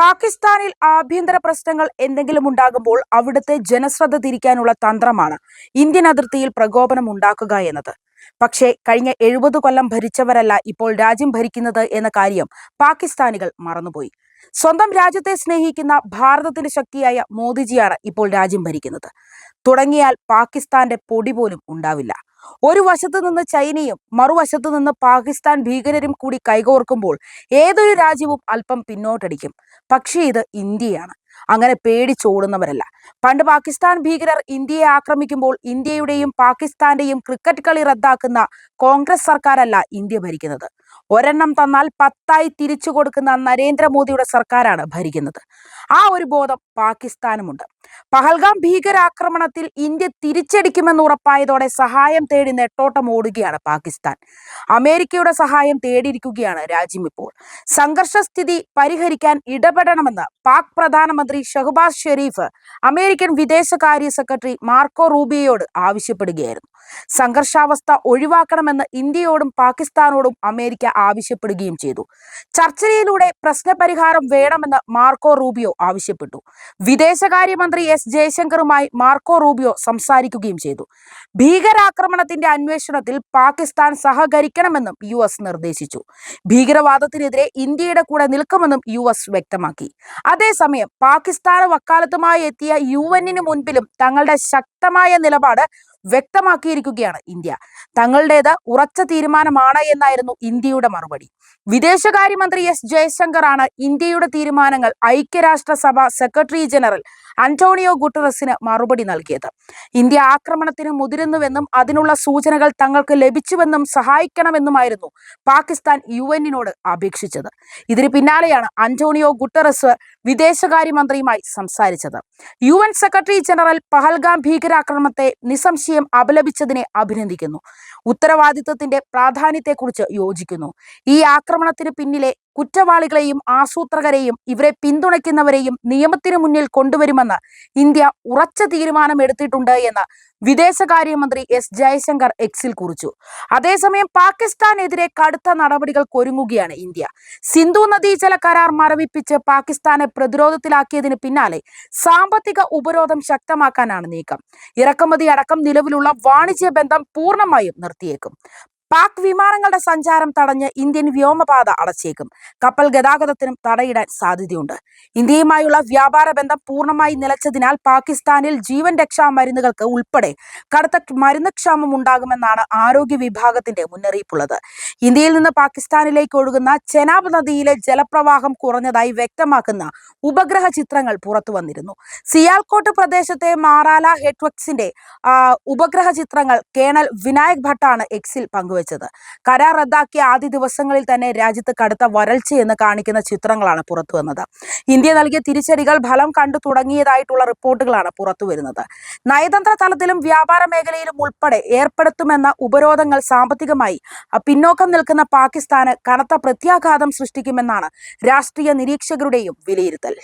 പാകിസ്ഥാനിൽ ആഭ്യന്തര പ്രശ്നങ്ങൾ എന്തെങ്കിലും ഉണ്ടാകുമ്പോൾ അവിടുത്തെ ജനശ്രദ്ധ തിരിക്കാനുള്ള തന്ത്രമാണ് ഇന്ത്യൻ അതിർത്തിയിൽ പ്രകോപനം ഉണ്ടാക്കുക എന്നത്. പക്ഷേ കഴിഞ്ഞ എഴുപത് കൊല്ലം ഭരിച്ചവരല്ല ഇപ്പോൾ രാജ്യം ഭരിക്കുന്നത് എന്ന കാര്യം പാകിസ്ഥാനികൾ മറന്നുപോയി. സ്വന്തം രാജ്യത്തെ സ്നേഹിക്കുന്ന ഭാരതത്തിന്റെ ശക്തിയായ മോദിജിയാണ് ഇപ്പോൾ രാജ്യം ഭരിക്കുന്നത്. തുടങ്ങിയാൽ പാകിസ്ഥാന്റെ പൊടി പോലും ഉണ്ടാവില്ല. ഒരു വശത്ത് നിന്ന് ചൈനയും മറുവശത്ത് നിന്ന് പാകിസ്ഥാൻ ഭീകരരും കൂടി കൈകോർക്കുമ്പോൾ ഏതൊരു രാജ്യവും അല്പം പിന്നോട്ടടിക്കും. പക്ഷേ ഇത് ഇന്ത്യയാണ്. അങ്ങനെ പേടിച്ചോടുന്നവരല്ല പണ്ട് പാകിസ്ഥാൻ ഭീകരർ ഇന്ത്യയെ ആക്രമിക്കുമ്പോൾ ഇന്ത്യയുടെയും പാകിസ്ഥാന്റെയും ക്രിക്കറ്റ് കളി റദ്ദാക്കുന്ന കോൺഗ്രസ് സർക്കാരല്ല ഇന്ത്യ ഭരിക്കുന്നത്. ഒരെണ്ണം തന്നാൽ പത്തായി തിരിച്ചു കൊടുക്കുന്ന നരേന്ദ്രമോദിയുടെ സർക്കാരാണ് ഭരിക്കുന്നത്. ആ ഒരു ബോധം പാകിസ്ഥാനുമുണ്ട്. പഹൽഗാം ഭീകരാക്രമണത്തിൽ ഇന്ത്യ തിരിച്ചടിക്കുമെന്ന് ഉറപ്പായതോടെ സഹായം തേടി നെട്ടോട്ടം ഓടുകയാണ് പാകിസ്ഥാൻ. അമേരിക്കയുടെ സഹായം തേടിയിരിക്കുകയാണ് രാജ്യം ഇപ്പോൾ. സംഘർഷസ്ഥിതി പരിഹരിക്കാൻ ഇടപെടണമെന്ന് പാക് പ്രധാനമന്ത്രി ഷഹബാസ് ഷെരീഫ് അമേരിക്കൻ വിദേശകാര്യ സെക്രട്ടറി മാർക്കോ റൂബിയോട് ആവശ്യപ്പെടുകയായിരുന്നു. സംഘർഷാവസ്ഥ ഒഴിവാക്കണമെന്ന് ഇന്ത്യയോടും പാകിസ്ഥാനോടും അമേരിക്ക ആവശ്യപ്പെടുകയും ചെയ്തു. ചർച്ചയിലൂടെ പ്രശ്നപരിഹാരം വേണമെന്ന് മാർക്കോ റൂബിയോ ആവശ്യപ്പെട്ടു. വിദേശകാര്യമന്ത്രി എസ് ജയശങ്കറുമായി മാർക്കോ റൂബിയോ സംസാരിക്കുകയും ചെയ്തു. ഭീകരാക്രമണത്തിന്റെ അന്വേഷണത്തിൽ പാകിസ്ഥാൻ സഹകരിക്കണമെന്നും യു എസ് നിർദ്ദേശിച്ചു. ഭീകരവാദത്തിനെതിരെ ഇന്ത്യയുടെ കൂടെ നിൽക്കുമെന്നും യു എസ് വ്യക്തമാക്കി. അതേസമയം പാകിസ്ഥാന് വക്കാലത്തുമായി എത്തിയ യു എന്നിന് മുൻപിലും തങ്ങളുടെ ശക്തമായ നിലപാട് വ്യക്തമാക്കിയിരിക്കുകയാണ് ഇന്ത്യ. തങ്ങളുടേത് ഉറച്ച തീരുമാനമാണ് എന്നായിരുന്നു ഇന്ത്യയുടെ മറുപടി. വിദേശകാര്യമന്ത്രി എസ് ജയശങ്കർ ആണ് ഇന്ത്യയുടെ തീരുമാനങ്ങൾ ഐക്യരാഷ്ട്രസഭ സെക്രട്ടറി ജനറൽ അന്റോണിയോ ഗുട്ടറസിന് മറുപടി നൽകിയത്. ഇന്ത്യ ആക്രമണത്തിന് മുതിരുന്നുവെന്നും അതിനുള്ള സൂചനകൾ തങ്ങൾക്ക് ലഭിച്ചുവെന്നും സഹായിക്കണമെന്നുമായിരുന്നു പാകിസ്ഥാൻ യു എന്നിനോട് അപേക്ഷിച്ചത്. ഇതിന് പിന്നാലെയാണ് അന്റോണിയോ ഗുട്ടറസ് വിദേശകാര്യമന്ത്രിയുമായി സംസാരിച്ചത്. യു സെക്രട്ടറി ജനറൽ പഹൽഗാം ഭീകരാക്രമണത്തെ നിസ്സംശയം അപലപിച്ചതിനെ അഭിനന്ദിക്കുന്നു. ഉത്തരവാദിത്വത്തിന്റെ പ്രാധാന്യത്തെക്കുറിച്ച് യോജിക്കുന്നു. ഈ ആക്രമണത്തിന് പിന്നിലെ കുറ്റവാളികളെയും ആസൂത്രകരെയും ഇവരെ പിന്തുണയ്ക്കുന്നവരെയും നിയമത്തിന് മുന്നിൽ കൊണ്ടുവരുമെന്ന് ഇന്ത്യ ഉറച്ച തീരുമാനം എടുത്തിട്ടുണ്ട് എന്ന് വിദേശകാര്യമന്ത്രി എസ് ജയശങ്കർ എക്സിൽ കുറിച്ചു. അതേസമയം പാകിസ്ഥാനെതിരെ കടുത്ത നടപടികൾക്കൊരുങ്ങുകയാണ് ഇന്ത്യ. സിന്ധു നദീജല കരാർ മരവിപ്പിച്ച് പാകിസ്ഥാനെ പ്രതിരോധത്തിലാക്കിയതിന് പിന്നാലെ സാമ്പത്തിക ഉപരോധം ശക്തമാക്കാനാണ് നീക്കം. ഇറക്കുമതി അടക്കം നിലവിലുള്ള വാണിജ്യ ബന്ധം പൂർണമായും നിർത്തിയേക്കും. പാക് വിമാനങ്ങളുടെ സഞ്ചാരം തടഞ്ഞ് ഇന്ത്യൻ വ്യോമപാത അടച്ചേക്കും. കപ്പൽ ഗതാഗതത്തിനും തടയിടാൻ സാധ്യതയുണ്ട്. ഇന്ത്യയുമായുള്ള വ്യാപാര ബന്ധം പൂർണമായി നിലച്ചതിനാൽ പാകിസ്ഥാനിൽ ജീവൻ രക്ഷാ മരുന്നുകൾക്ക് ഉൾപ്പെടെ കടുത്ത മരുന്ന് ക്ഷാമം ഉണ്ടാകുമെന്നാണ് ആരോഗ്യ വിഭാഗത്തിന്റെ മുന്നറിയിപ്പുള്ളത്. ഇന്ത്യയിൽ നിന്ന് പാകിസ്ഥാനിലേക്ക് ഒഴുകുന്ന ചെനാബ് നദിയിലെ ജലപ്രവാഹം കുറഞ്ഞതായി വ്യക്തമാക്കുന്ന ഉപഗ്രഹ ചിത്രങ്ങൾ പുറത്തു വന്നിരുന്നു. സിയാൽകോട്ട് പ്രദേശത്തെ മാറാല ഹെഡ്വക്സിന്റെ ഉപഗ്രഹ ചിത്രങ്ങൾ കേണൽ വിനായക് ഭട്ടാണ് എക്സിൽ പങ്കുവച്ചത്. വെച്ചത്. കരാർ റദ്ദാക്കിയ ആദ്യ ദിവസങ്ങളിൽ തന്നെ രാജ്യത്ത് കടുത്ത വരൾച്ചയെന്ന് കാണിക്കുന്ന ചിത്രങ്ങളാണ് പുറത്തു വന്നത്. ഇന്ത്യ നൽകിയ തിരിച്ചടികൾ ഫലം കണ്ടു തുടങ്ങിയതായിട്ടുള്ള റിപ്പോർട്ടുകളാണ് പുറത്തു വരുന്നത്. നയതന്ത്ര തലത്തിലും വ്യാപാര മേഖലയിലും ഉൾപ്പെടെ ഏർപ്പെടുത്തുമെന്ന ഉപരോധങ്ങൾ സാമ്പത്തികമായി പിന്നോക്കം നിൽക്കുന്ന പാകിസ്ഥാന് കനത്ത പ്രത്യാഘാതം സൃഷ്ടിക്കുമെന്നാണ് രാഷ്ട്രീയ നിരീക്ഷകരുടെയും വിലയിരുത്തൽ.